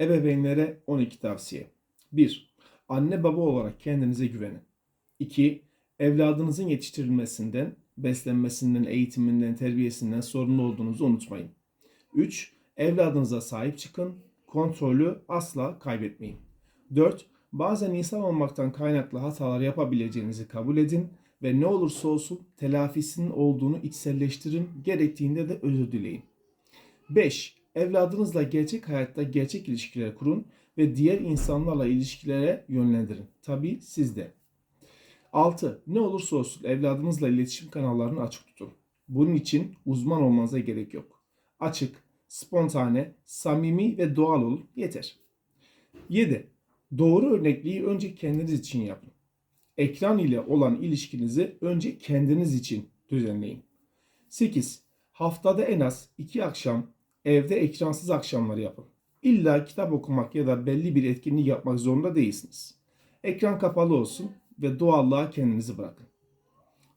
Ebeveynlere 12 tavsiye. 1. Anne baba olarak kendinize güvenin. 2. Evladınızın yetiştirilmesinden, beslenmesinden, eğitiminden, terbiyesinden sorumlu olduğunuzu unutmayın. 3. Evladınıza sahip çıkın. Kontrolü asla kaybetmeyin. 4. Bazen insan olmaktan kaynaklı hatalar yapabileceğinizi kabul edin ve ne olursa olsun telafisinin olduğunu içselleştirin. Gerektiğinde de özür dileyin. 5. Evladınızla gerçek hayatta gerçek ilişkiler kurun ve diğer insanlarla ilişkilere yönlendirin. Tabii siz de. 6. Ne olursa olsun evladınızla iletişim kanallarını açık tutun. Bunun için uzman olmanıza gerek yok. Açık, spontane, samimi ve doğal olun yeter. 7. Doğru örnekliği önce kendiniz için yapın. Ekran ile olan ilişkinizi önce kendiniz için düzenleyin. 8. Haftada en az 2 akşam evde ekransız akşamları yapın. İlla kitap okumak ya da belli bir etkinlik yapmak zorunda değilsiniz. Ekran kapalı olsun ve doğallığa kendinizi bırakın.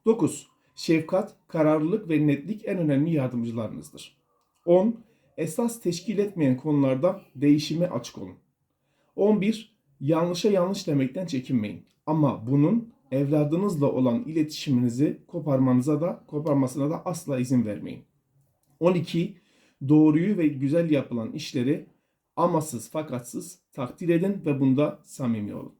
9. Şefkat, kararlılık ve netlik en önemli yardımcılarınızdır. 10. Esas teşkil etmeyen konularda değişime açık olun. 11. Yanlışa yanlış demekten çekinmeyin. Ama bunun evladınızla olan iletişiminizi koparmanıza da koparmasına da asla izin vermeyin. 12. Doğruyu ve güzel yapılan işleri amasız fakatsız takdir edin ve bunda samimi olun.